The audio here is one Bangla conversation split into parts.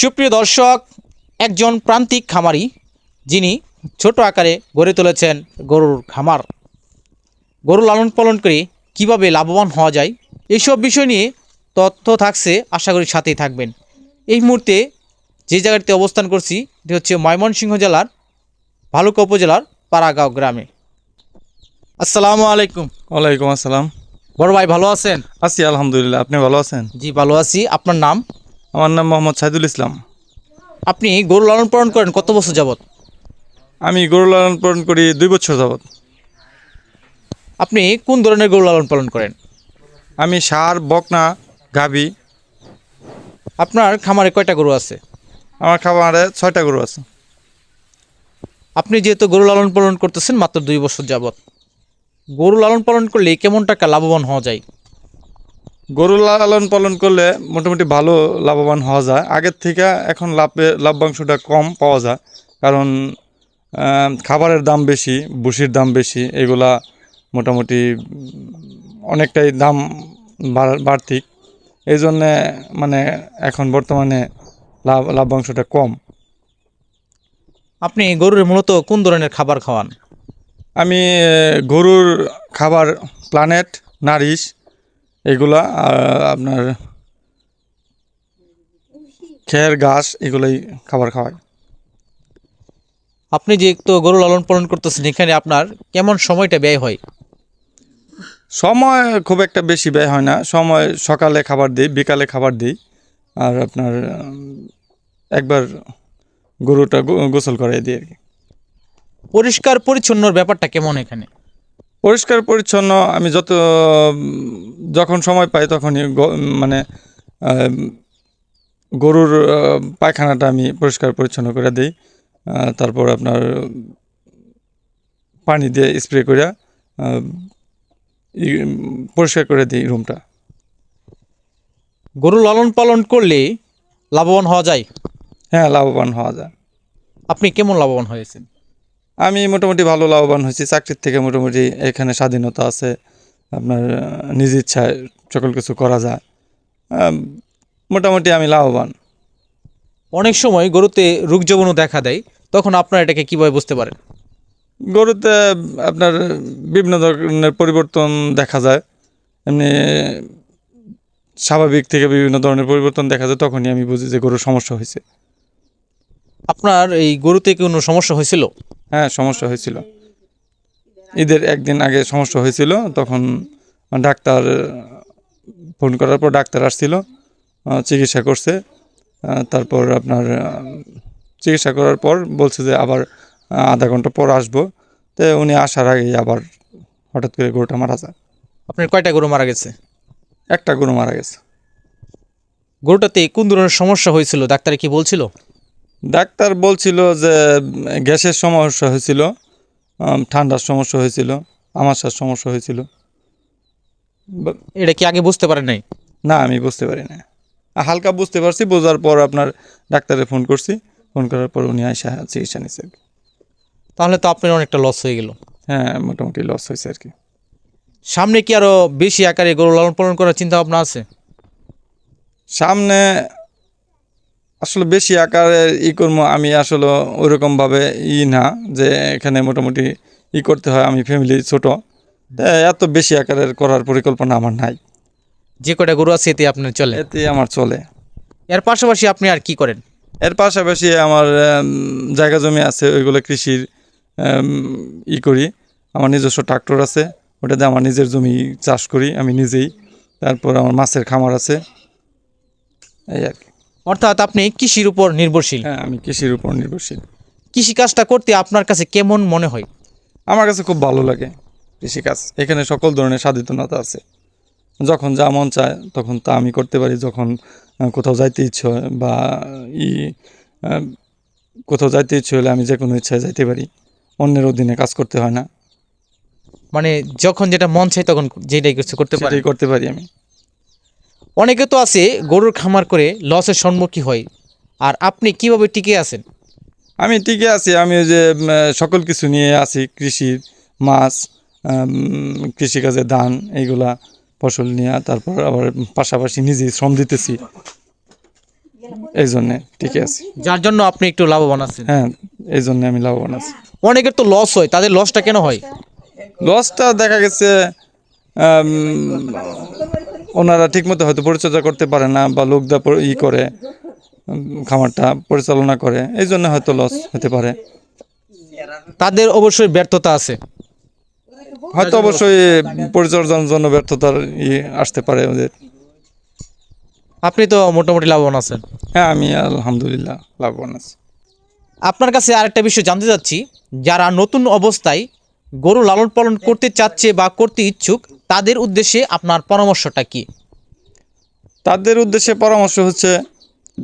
সুপ্রিয় দর্শক একজন প্রান্তিক খামারি যিনি ছোট আকারে গড়ে তুলেছেন গরুর খামার। গরু লালন পালন করে কীভাবে লাভবান হওয়া যায় এইসব বিষয় নিয়ে তথ্য থাকছে আশা করি সাথেই থাকবেন। এই মুহূর্তে যে জায়গাটিতে অবস্থান করছি এটি হচ্ছে ময়মনসিংহ জেলার ভালুকা উপজেলার পাড়াগাঁও গ্রামে। আসসালামু আলাইকুম। ওয়ালাইকুম আসসালাম। বড় ভাই ভালো আছেন? আছি আলহামদুলিল্লাহ। আপনি ভালো আছেন? জি ভালো আছি। আপনার নাম? আমার নাম মোহাম্মদ সাইদুল ইসলাম। আপনি গরু লালন পালন করেন কত বছর যাবত আমি গরু লালন পালন করি দুই বছর যাবৎ। আপনি কোন ধরনের গরু লালন পালন করেন? আমি সার বকনা গাভী। আপনার খামারে কয়টা গরু আছে? আমার খামারে ছয়টা গরু আছে। আপনি যেহেতু গরু লালন পালন করতেছেন মাত্র দুই বছর যাবত গরু লালন পালন করলে কেমন টাকা লাভবান হওয়া যায়? গরু লালন পালন করলে মোটামুটি ভালো লাভবান হওয়া যায়। আগের থেকে এখন লাভে লাভ্যাংশটা কম পাওয়া যায়। কারণ খাবারের দাম বেশি বুসির দাম বেশি এগুলা মোটামুটি অনেকটাই দাম বাড়- বাড়তি। এই জন্যে মানে এখন বর্তমানে লাভ লাভ্যাংশটা কম। আপনি গরুর মূলত কোন ধরনের খাবার খাওয়ান? আমি গরুর খাবার প্ল্যানেট নারিশ এগুলা আপনার খের ঘাস এগুলোই খাবার খাওয়ায়। আপনি যে তো গরু লালন পালন করতেছেন এখানে আপনার কেমন সময়টা ব্যয় হয়? সময় খুব একটা বেশি ব্যয় হয় না। সময় সকালে খাবার দিই বিকালে খাবার দিই। আর আপনার একবার গরুটা গোসল করাই দিই আর কি। পরিষ্কার পরিচ্ছন্নর ব্যাপারটা কেমন এখানে? পরিষ্কার পরিচ্ছন্ন আমি যত যখন সময় পাই তখনই মানে গরুর পায়খানাটা আমি পরিষ্কার পরিচ্ছন্ন করে দিই। তারপর আপনার পানি দিয়ে স্প্রে করে পরিষ্কার করে দিই রুমটা। গরু লালন পালন করলে লাভবান হওয়া যায়? হ্যাঁ লাভবান হওয়া যায়। আপনি কেমন লাভবান হয়েছেন? আমি মোটামুটি ভালো লাভবান হয়েছি। চাকরির থেকে মোটামুটি এখানে স্বাধীনতা আছে। আপনার নিজ ইচ্ছায় সকল কিছু করা যায়। মোটামুটি আমি লাভবান। অনেক সময় গরুতে রোগ জীবাণু দেখা দেয়। তখন আপনারা এটাকে কীভাবে বুঝতে পারেন? গরুতে আপনার বিভিন্ন ধরনের পরিবর্তন দেখা যায়। এমনি স্বাভাবিক থেকে বিভিন্ন ধরনের পরিবর্তন দেখা যায় তখনই আমি বুঝি যে গরুর সমস্যা হয়েছে। আপনার এই গরুতে কোনো সমস্যা হয়েছিল? হ্যাঁ সমস্যা হয়েছিল। ঈদের একদিন আগে সমস্যা হয়েছিল তখন ডাক্তার ফোন করার পর ডাক্তার আসছিল চিকিৎসা করছে। তারপর আপনার চিকিৎসা করার পর বলছে যে আবার আধা ঘণ্টা পর আসব। তো উনি আসার আগেই আবার হঠাৎ করে গরুটা মারা যায়। আপনার কয়টা গরু মারা গেছে? একটা গরু মারা গেছে। গরুটাতে কোন ধরনের সমস্যা হয়েছিল? ডাক্তারে কি বলছিল? ডাক্তার বলছিল যে গ্যাসের সমস্যা হয়েছিল ঠান্ডার সমস্যা হয়েছিল আমাশার সমস্যা হয়েছিল। এটা কি আগে বুঝতে পারেন নাই? না আমি বুঝতে পারি না হালকা বুঝতে পারছি বোঝার পর আপনার ডাক্তারে ফোন করছি। ফোন করার পর উনি আইসা চিকিৎসা নিচ্ছে কি। তাহলে তো আপনার অনেকটা লস হয়ে গেল। হ্যাঁ মোটামুটি লস হয়েছে আর কি। সামনে কি আরও বেশি আকারে গরু লালন পালন করার চিন্তা ভাবনা আছে? সামনে আসলে বেশি আকারের ই করব আমি আসলে ওইরকমভাবে ই না যে এখানে মোটামুটি ই করতে হয় আমি ফ্যামিলি ছোট। এত বেশি আকারের করার পরিকল্পনা আমার নাই। যে কটা গরু আছে এতে আপনার চলে? এতে আমার চলে। এর পাশাপাশি আপনি আর কি করেন? এর পাশাপাশি আমার জায়গা জমি আছে ওইগুলো কৃষির ই করি। আমার নিজস্ব ট্রাক্টর আছে ওটাতে আমার নিজের জমি চাষ করি আমি নিজেই। তারপর আমার মাছের খামার আছে। এই আর কি। অর্থাৎ আপনি কৃষির উপর নির্ভরশীল। হ্যাঁ আমি কৃষির উপর নির্ভরশীল। কৃষি কাজটা করতে আপনার কাছে কেমন মনে হয়? আমার কাছে খুব ভালো লাগে কৃষিকাজ। এখানে সকল ধরনের স্বাধীনতা আছে। যখন যা মন চায় তখন তা আমি করতে পারি। যখন কোথাও যাইতে ইচ্ছে হয় বা ই কোথাও যাইতে ইচ্ছে হলে আমি যে কোনো ইচ্ছায় যাইতে পারি। অন্যের অধীনে কাজ করতে হয় না। মানে যখন যেটা মন চাই তখন যেটাই কিছু করতে পারি করতে পারি আমি। অনেকে তো আছে গরুর খামার করে লসের সম্মুখীন হয়। আর আপনি কীভাবে টিকে আছেন? আমি টিকে আছি আমি ওই যে সকল কিছু নিয়ে আছি কৃষির মাছ কৃষিকাজে ধান এইগুলা ফসল নিয়ে তারপর আবার পাশাপাশি নিজেই শ্রম দিতেছি। এই জন্যে টিকে আছি। যার জন্য আপনি একটু লাভবান আছেন। হ্যাঁ এই জন্যে আমি লাভবান আছি। অনেকের তো লস হয় তাদের লসটা কেন হয়? লসটা দেখা গেছে ওনারা ঠিকমতো হয়তো পরিচর্যা করতে পারে না বা লোকদা ই করে খামারটা পরিচালনা করে এই জন্য হয়তো লস হতে পারে। তাদের অবশ্যই ব্যর্থতা আছে। হয়তো অবশ্যই পরিচর্যার জন্য ব্যর্থতার ই আসতে পারে ওদের। আপনি তো মোটামুটি লাভবান আছেন। হ্যাঁ আমি আলহামদুলিল্লাহ লাভবান আছি। আপনার কাছে আরেকটা বিষয় জানতে চাচ্ছি যারা নতুন অবস্থায় গরু লালন পালন করতে চাচ্ছে বা করতে ইচ্ছুক তাদের উদ্দেশ্যে আপনার পরামর্শটা কি? তাদের উদ্দেশ্যে পরামর্শ হচ্ছে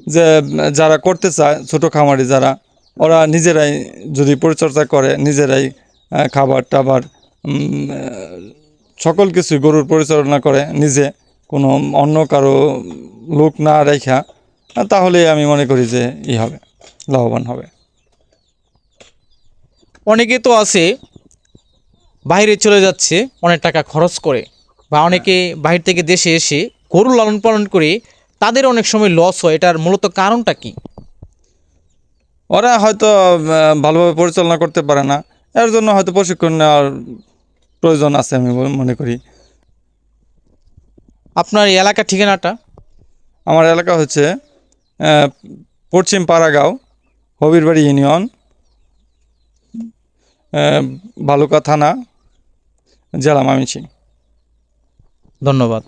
যে যারা করতে চায় ছোট খামারি যারা ওরা নিজেরাই যদি পরিচর্যা করে নিজেরাই খাবার টাবার সকল কিছু গরুর পরিচালনা করে নিজে কোনো অন্য কারও লোক না রেখা তাহলে আমি মনে করি যে ই হবে লাভবান হবে। অনেকে তো আছে বাইরে চলে যাচ্ছে অনেক টাকা খরচ করে বা অনেকে বাইরে থেকে দেশে এসে গরু লালন পালন করে তাদের অনেক সময় লস হয়। এটার মূলত কারণটা কি? ওরা হয়তো ভালোভাবে পরিচালনা করতে পারে না। এর জন্য হয়তো প্রশিক্ষণ নেওয়ার প্রয়োজন আছে আমি মনে করি। আপনার এই এলাকার ঠিকানাটা? আমার এলাকা হচ্ছে পশ্চিম পাড়াগাঁও হবিরবাড়ি ইউনিয়ন ভালুকা থানা জেলা মামিসিং ধন্যবাদ।